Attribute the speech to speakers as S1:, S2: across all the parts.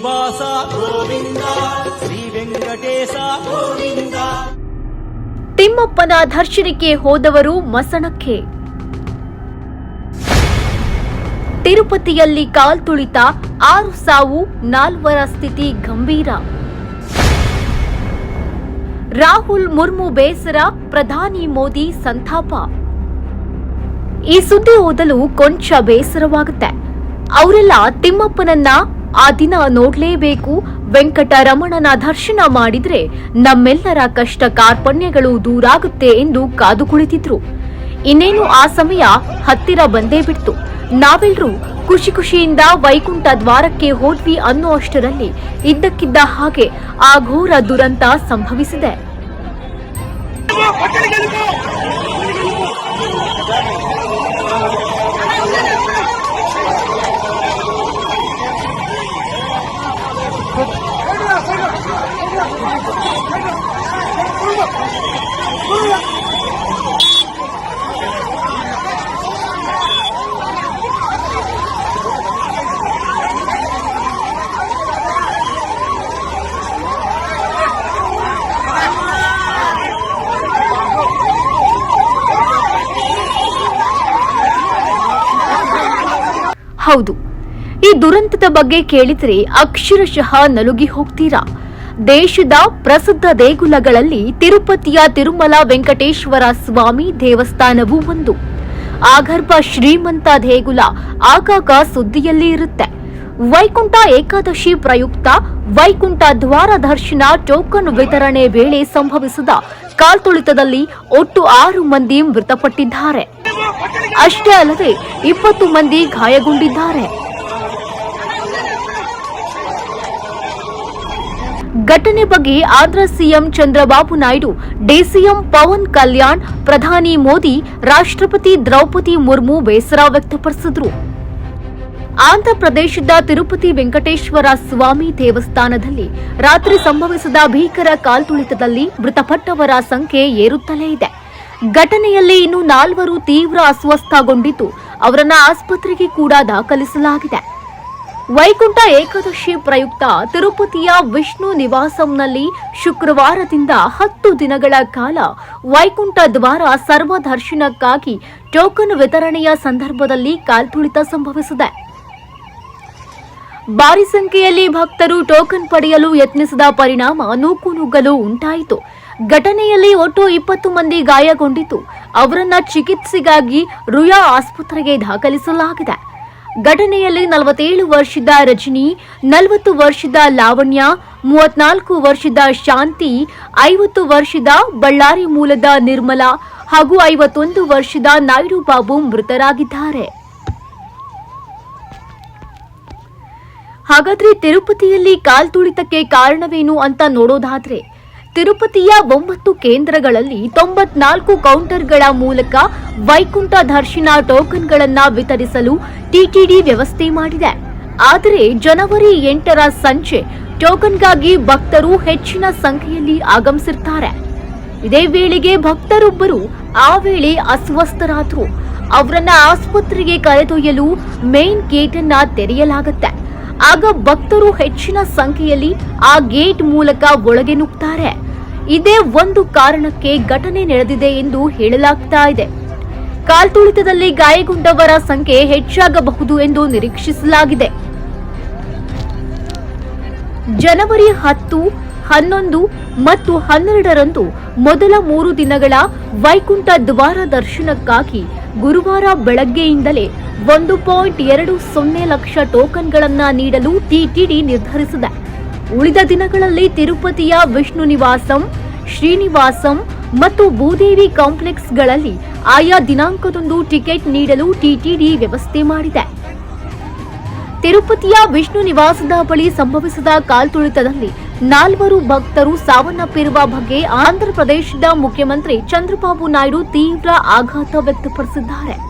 S1: ಶ್ರೀನಿವಾಸ ಗೋವಿಂದ, ಶ್ರೀ ವೆಂಕಟೇಶ ಗೋವಿಂದ.
S2: ತಿಮ್ಮಪ್ಪನ ದರ್ಶನಕ್ಕೆ ಹೋದವರು ಮಸಣಕ್ಕೆ. ತಿರುಪತಿಯಲ್ಲಿ ಕಾಲ್ತುಳಿತ ಆರು ಸಾವು ನಾಲ್ವರ ಸ್ಥಿತಿ ಗಂಭೀರ. ರಾಹುಲ್ ಮುರ್ಮು ಬೇಸರ ಪ್ರಧಾನಿ ಮೋದಿ ಸಂತಾಪ. ಈ ಸುದ್ದಿ ಓದಲು ಕೊಂಚ ಬೇಸರವಾಗುತ್ತೆ. ಅವರೆಲ್ಲ ತಿಮ್ಮಪ್ಪನನ್ನ ಆ ದಿನ ನೋಡ್ಲೇಬೇಕು. ವೆಂಕಟರಮಣನ ದರ್ಶನ ಮಾಡಿದ್ರೆ ನಮ್ಮೆಲ್ಲರ ಕಷ್ಟ ಕಾರ್ಪಣ್ಯಗಳು ದೂರಾಗುತ್ತೆ ಎಂದು ಕಾದು ಕುಳಿತಿದ್ರು. ಇನ್ನೇನು ಆ ಸಮಯ ಹತ್ತಿರ ಬಂದೇ ಬಿಡ್ತು. ನಾವೆಲ್ಲರೂ ಖುಷಿ ಖುಷಿಯಿಂದ ವೈಕುಂಠ ದ್ವಾರಕ್ಕೆ ಹೋದ್ವಿ ಅನ್ನೋ ಅಷ್ಟರಲ್ಲಿ ಇದ್ದಕ್ಕಿದ್ದ ಹಾಗೆ ಆ ಘೋರ ದುರಂತ ಸಂಭವಿಸಿದೆ. ಹೌದು. ಈ ದುರಂತದ ಬಗ್ಗೆ ಕೇಳಿದ್ರೆ ಅಕ್ಷರಶಃ ನಲುಗಿ ಹೋಗ್ತೀರಾ? ದೇಶದ ಪ್ರಸಿದ್ಧ ದೇಗುಲಗಳಲ್ಲಿ ತಿರುಪತಿಯ ತಿರುಮಲ ವೆಂಕಟೇಶ್ವರ ಸ್ವಾಮಿ ದೇವಸ್ಥಾನವೂ ಒಂದು. ಆಗರ್ಭ ಶ್ರೀಮಂತ ದೇಗುಲ ಆಗಾಗ ಸುದ್ದಿಯಲ್ಲಿ ಇರುತ್ತೆ. ವೈಕುಂಠ ಏಕಾದಶಿ ಪ್ರಯುಕ್ತ ವೈಕುಂಠ ದ್ವಾರ ದರ್ಶನ ಟೋಕನ್ ವಿತರಣೆ ವೇಳೆ ಸಂಭವಿಸಿದ ಕಾಲ್ತುಳಿತದಲ್ಲಿ ಒಟ್ಟು ಆರು ಮಂದಿ ಮೃತಪಟ್ಟಿದ್ದಾರೆ. ಅಷ್ಟೇ ಅಲ್ಲದೆ ಇಪ್ಪತ್ತು ಮಂದಿ ಗಾಯಗೊಂಡಿದ್ದಾರೆ. ಘಟನೆ ಬಗ್ಗೆ ಆಂಧ್ರ ಸಿಎಂ ಚಂದ್ರಬಾಬು ನಾಯ್ಡು, ಡಿಸಿಎಂ ಪವನ್ ಕಲ್ಯಾಣ್, ಪ್ರಧಾನಿ ಮೋದಿ, ರಾಷ್ಟ್ರಪತಿ ದ್ರೌಪದಿ ಮುರ್ಮು ಬೇಸರ ವ್ಯಕ್ತಪಡಿಸಿದ್ರು. ಆಂಧ್ರಪ್ರದೇಶದ ತಿರುಪತಿ ವೆಂಕಟೇಶ್ವರ ಸ್ವಾಮಿ ದೇವಸ್ಥಾನದಲ್ಲಿ ರಾತ್ರಿ ಸಂಭವಿಸಿದ ಭೀಕರ ಕಾಲ್ತುಳಿತದಲ್ಲಿ ಮೃತಪಟ್ಟವರ ಸಂಖ್ಯೆ ಏರುತ್ತಲೇ ಇದೆ. ಘಟನೆಯಲ್ಲಿ ಇನ್ನು ನಾಲ್ವರು ತೀವ್ರ ಅಸ್ವಸ್ಥಗೊಂಡಿದ್ದು, ಅವರನ್ನ ಆಸ್ಪತ್ರೆಗೆ ಕೂಡ ದಾಖಲಿಸಲಾಗಿದೆ. ವೈಕುಂಠ ಏಕಾದಶಿ ಪ್ರಯುಕ್ತ ತಿರುಪತಿಯ ವಿಷ್ಣು ನಿವಾಸಂನಲ್ಲಿ ಶುಕ್ರವಾರದಿಂದ ಹತ್ತು ದಿನಗಳ ಕಾಲ ವೈಕುಂಠ ದ್ವಾರ ಸರ್ವದರ್ಶನಕ್ಕಾಗಿ ಟೋಕನ್ ವಿತರಣೆಯ ಸಂದರ್ಭದಲ್ಲಿ ಕಾಲ್ತುಳಿತ ಸಂಭವಿಸಿದೆ. ಭಾರಿ ಸಂಖ್ಯೆಯಲ್ಲಿ ಭಕ್ತರು ಟೋಕನ್ ಪಡೆಯಲು ಯತ್ನಿಸಿದ ಪರಿಣಾಮ ನೂಕುನುಗ್ಗಲು ಉಂಟಾಯಿತು. ಘಟನೆಯಲ್ಲಿ ಒಟ್ಟು ಇಪ್ಪತ್ತು ಮಂದಿ ಗಾಯಗೊಂಡಿದ್ದು, ಅವರನ್ನ ಚಿಕಿತ್ಸೆಗಾಗಿ ರುಯಾ ಆಸ್ಪತ್ರೆಗೆ ದಾಖಲಿಸಲಾಗಿದೆ. ಘಟನೆಯಲ್ಲಿ ನಲವತ್ತೇಳು ವರ್ಷದ ರಜನಿ, ನಲವತ್ತು ವರ್ಷದ ಲಾವಣ್ಯ, ಮೂವತ್ನಾಲ್ಕು ವರ್ಷದ ಶಾಂತಿ, ಐವತ್ತು ವರ್ಷದ ಬಳ್ಳಾರಿ ಮೂಲದ ನಿರ್ಮಲಾ ಹಾಗೂ ಐವತ್ತೊಂದು ವರ್ಷದ ನಾಯ್ಡು ಬಾಬು ಮೃತರಾಗಿದ್ದಾರೆ. ಹಾಗಾದ್ರೆ ತಿರುಪತಿಯಲ್ಲಿ ಕಾಲ್ತುಳಿತಕ್ಕೆ ಕಾರಣವೇನು ಅಂತ ನೋಡೋದಾದ್ರೆ ತಿರುಪತಿಯ ಒಂಬತ್ತು ಕೇಂದ್ರಗಳಲ್ಲಿ ತೊಂಬತ್ನಾಲ್ಕು ಕೌಂಟರ್ಗಳ ಮೂಲಕ ವೈಕುಂಠ ದರ್ಶನ ಟೋಕನ್ಗಳನ್ನು ವಿತರಿಸಲು ಟಿಟಿಡಿ ವ್ಯವಸ್ಥೆ ಮಾಡಿದೆ. ಆದರೆ ಜನವರಿ ಎಂಟರ ಸಂಜೆ ಟೋಕನ್ಗಾಗಿ ಭಕ್ತರು ಹೆಚ್ಚಿನ ಸಂಖ್ಯೆಯಲ್ಲಿ ಆಗಮಿಸಿರ್ತಾರೆ. ಇದೇ ವೇಳೆಗೆ ಭಕ್ತರೊಬ್ಬರು ಆ ವೇಳೆ ಅಸ್ವಸ್ಥರಾದರು. ಅವರನ್ನ ಆಸ್ಪತ್ರೆಗೆ ಕರೆದೊಯ್ಯಲು ಮೇನ್ ಗೇಟ್ ಅನ್ನ ತೆರೆಯಲಾಗುತ್ತೆ. ಆಗ ಭಕ್ತರು ಹೆಚ್ಚಿನ ಸಂಖ್ಯೆಯಲ್ಲಿ ಆ ಗೇಟ್ ಮೂಲಕ ಒಳಗೆ ನುಗ್ತಾರೆ. ಇದೇ ಒಂದು ಕಾರಣಕ್ಕೆ ಘಟನೆ ನಡೆದಿದೆ ಎಂದು ಹೇಳಲಾಗ್ತಾ ಇದೆ. ಕಾಲ್ತುಳಿತದಲ್ಲಿ ಗಾಯಗೊಂಡವರ ಸಂಖ್ಯೆ ಹೆಚ್ಚಾಗಬಹುದು ಎಂದು ನಿರೀಕ್ಷಿಸಲಾಗಿದೆ. ಜನವರಿ ಹತ್ತು, ಹನ್ನೊಂದು ಮತ್ತು ಹನ್ನೆರಡರಂದು ಮೊದಲ ಮೂರು ದಿನಗಳ ವೈಕುಂಠ ದ್ವಾರ ದರ್ಶನಕ್ಕಾಗಿ ಗುರುವಾರ ಬೆಳಗ್ಗೆಯಿಂದಲೇ ಒಂದು ಪಾಯಿಂಟ್ ಎರಡು ಸೊನ್ನೆ ಲಕ್ಷ ಟೋಕನ್ಗಳನ್ನು ನೀಡಲು ಟಿಟಿಡಿ ನಿರ್ಧರಿಸಿದೆ. ಉಳಿದ ದಿನಗಳಲ್ಲಿ ತಿರುಪತಿಯ ವಿಷ್ಣು ನಿವಾಸಂ, ಶ್ರೀನಿವಾಸಂ ಮತ್ತು ಭೂದೇವಿ ಕಾಂಪ್ಲೆಕ್ಸ್ಗಳಲ್ಲಿ ಆಯಾ ದಿನಾಂಕದಂದು ಟಿಕೆಟ್ ನೀಡಲು ಟಿಟಿಡಿ ವ್ಯವಸ್ಥೆ ಮಾಡಿದೆ. ತಿರುಪತಿಯ ವಿಷ್ಣು ನಿವಾಸದ ಬಳಿ ಸಂಭವಿಸಿದ ಕಾಲ್ತುಳಿತದಲ್ಲಿ ನಾಲ್ವರು ಭಕ್ತರು ಸಾವನ್ನಪ್ಪಿರುವ ಬಗ್ಗೆ ಆಂಧ್ರಪ್ರದೇಶದ ಮುಖ್ಯಮಂತ್ರಿ ಚಂದ್ರಬಾಬು ನಾಯ್ಡು ತೀವ್ರ ಆಘಾತ ವ್ಯಕ್ತಪಡಿಸಿದ್ದಾರೆ.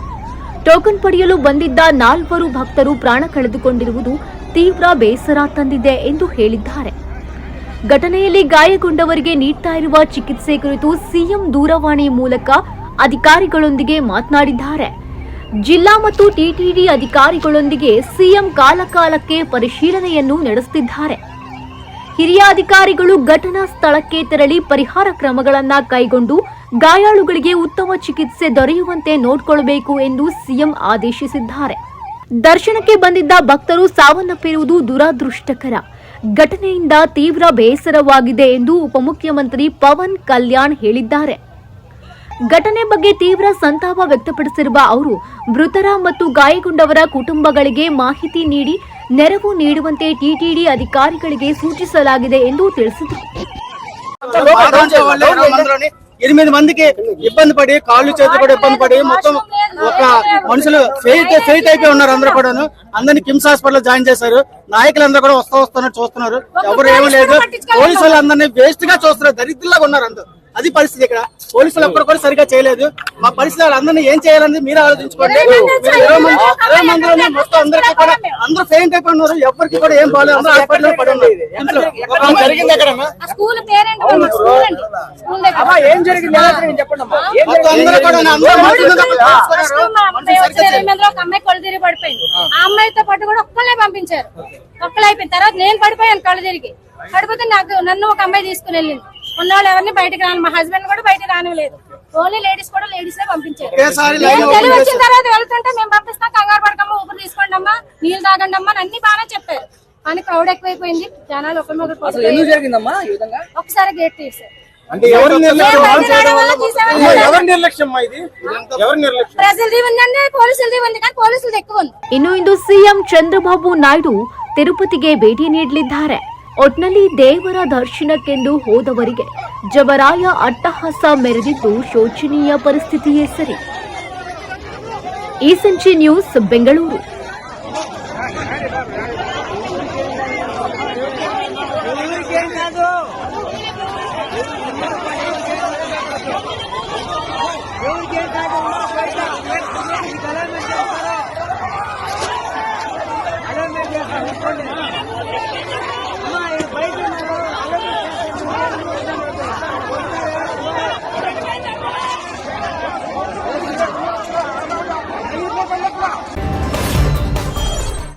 S2: ಟೋಕನ್ ಪಡೆಯಲು ಬಂದಿದ್ದ ನಾಲ್ವರು ಭಕ್ತರು ಪ್ರಾಣ ಕಳೆದುಕೊಂಡಿರುವುದು ತೀವ್ರ ಬೇಸರ ತಂದಿದೆ ಎಂದು ಹೇಳಿದ್ದಾರೆ. ಘಟನೆಯಲ್ಲಿ ಗಾಯಗೊಂಡವರಿಗೆ ನೀಡ್ತಾ ಇರುವ ಚಿಕಿತ್ಸೆ ಕುರಿತು ಸಿಎಂ ದೂರವಾಣಿ ಮೂಲಕ ಅಧಿಕಾರಿಗಳೊಂದಿಗೆ ಮಾತನಾಡಿದ್ದಾರೆ. ಜಿಲ್ಲಾ ಮತ್ತು ಟಿಟಿಡಿ ಅಧಿಕಾರಿಗಳೊಂದಿಗೆ ಸಿಎಂ ಕಾಲಕಾಲಕ್ಕೆ ಪರಿಶೀಲನೆಯನ್ನು ನಡೆಸುತ್ತಿದ್ದಾರೆ. ಹಿರಿಯ ಅಧಿಕಾರಿಗಳು ಘಟನಾ ಸ್ಥಳಕ್ಕೆ ತೆರಳಿ ಪರಿಹಾರ ಕ್ರಮಗಳನ್ನು ಕೈಗೊಂಡು ಗಾಯಾಳುಗಳಿಗೆ ಉತ್ತಮ ಚಿಕಿತ್ಸೆ ದೊರೆಯುವಂತೆ ನೋಡಿಕೊಳ್ಳಬೇಕು ಎಂದು ಸಿಎಂ ಆದೇಶಿಸಿದ್ದಾರೆ. ದರ್ಶನಕ್ಕೆ ಬಂದಿದ್ದ ಭಕ್ತರು ಸಾವನ್ನಪ್ಪಿರುವುದು ದುರಾದೃಷ್ಟಕರ. ಘಟನೆಯಿಂದ ತೀವ್ರ ಬೇಸರವಾಗಿದೆ ಎಂದು ಉಪಮುಖ್ಯಮಂತ್ರಿ ಪವನ್ ಕಲ್ಯಾಣ್ ಹೇಳಿದ್ದಾರೆ. ಘಟನೆ ಬಗ್ಗೆ ತೀವ್ರ ಸಂತಾಪ ವ್ಯಕ್ತಪಡಿಸಿರುವ ಅವರು, ಮೃತರ ಮತ್ತು ಗಾಯಗೊಂಡವರ ಕುಟುಂಬಗಳಿಗೆ ಮಾಹಿತಿ ನೀಡಿ ನೆರವು ನೀಡುವಂತೆ ಟಿಟಿಡಿ ಅಧಿಕಾರಿಗಳಿಗೆ ಸೂಚಿಸಲಾಗಿದೆ ಎಂದು ತಿಳಿಸಿದರು.
S3: ఎనిమిది మందికి ఇబ్బంది పడి కాళ్ళు చేతులు కూడా ఇబ్బంది పడి మొత్తం ఒక మనుషులు ఫెయిట్ ఫెయిట్ అయిపోయి ఉన్నారు అందరూ కూడాను. అందరిని కిమ్స్ హాస్పిటల్ జాయిన్ చేశారు. నాయకులందరూ కూడా వస్తా వస్తున్నారు చూస్తున్నారు. ఎవరు ఏమీ లేదు. పోలీసులు అందరినీ వేస్ట్గా చూస్తున్నారు. దరిద్రులాగా ఉన్నారు అందరూ. అది పరిస్థితి ఇక్కడ. పోలీసులు ఒక్కరు కూడా సరిగా చేయలేదు. మా పరిస్థితి అందరినీ ఏం చేయాలని మీరు ఆలోచించుకోండి. ఇరవై మంది మొత్తం అందరికీ కూడా అందరూ ఫెయింట్ అయిపోయి ఉన్నారు. ఎవరికి కూడా ఏం బాగాలేదు అందరూ హాస్పిటల్ పడి ఉన్నారు. ఒక ఏం జరిగింది? చెప్పండి
S4: అమ్మాయి ఒక కళ్ళు తిరిగి పడిపోయింది. ఆ. అమ్మాయితో పాటు కూడా ఒక్కళ్ళే పంపించారు. ఒక్కళ్ళు అయిపోయిన తర్వాత నేను పడిపోయాను కళ్ళు తిరిగి. పడిపోతే నాకు నన్ను ఒక అమ్మాయి తీసుకుని వెళ్ళింది. ఉన్న వాళ్ళు ఎవరిని బయటకు రాను. మా హస్బెండ్ కూడా బయటకు రానివ్వలేదు. ఓన్లీ లేడీస్ కూడా లేడీస్ పంపించారు. తెలివి వచ్చిన. తర్వాత వెళ్తుంటే మేము పంపిస్తాం కంగారు పడకమ్మా ఊపిరి తీసుకోండి అమ్మా నీళ్ళు తాగండి అమ్మా అని అన్ని బాగానే చెప్పారు. కానీ క్రౌడ్ ఎక్కువైపోయింది. జనాలు ఒకరి మీద ఒకరు
S5: ఎందుకు
S4: పోయి
S5: జరిగిందమ్మా ఈ విధంగా?
S4: ఒకసారి గేట్ తీసారు
S3: అంటే ఎవరి నిర్లక్ష్యం
S4: మేము బయట రావడం వల్ల తీసామని
S3: అమ్మా,
S4: చెప్పారు.
S3: ఎవరి నిర్లక్ష్యం అమ్మా ఇది ఎవరి నిర్లక్ష్యం
S4: ప్రజలది ఉందండి పోలీసులది ఉంది కానీ పోలీసులది ఎక్కువ ఉంది
S2: ಇನ್ನು ಇಂದು ಸಿಎಂ ಚಂದ್ರಬಾಬು ನಾಯ್ಡು ತಿರುಪತಿಗೆ ಭೇಟಿ ನೀಡಲಿದ್ದಾರೆ ಒಟ್ನಲ್ಲಿ ದೇವರ ದರ್ಶನಕ್ಕೆಂದು ಹೋದವರಿಗೆ ಜವರಾಯ ಅಟ್ಟಹಾಸ ಮೆರೆದಿದ್ದು ಶೋಚನೀಯ ಪರಿಸ್ಥಿತಿಯೇ ಸರಿ ಈ ಸಂಚೆ ನ್ಯೂಸ್ ಬೆಂಗಳೂರು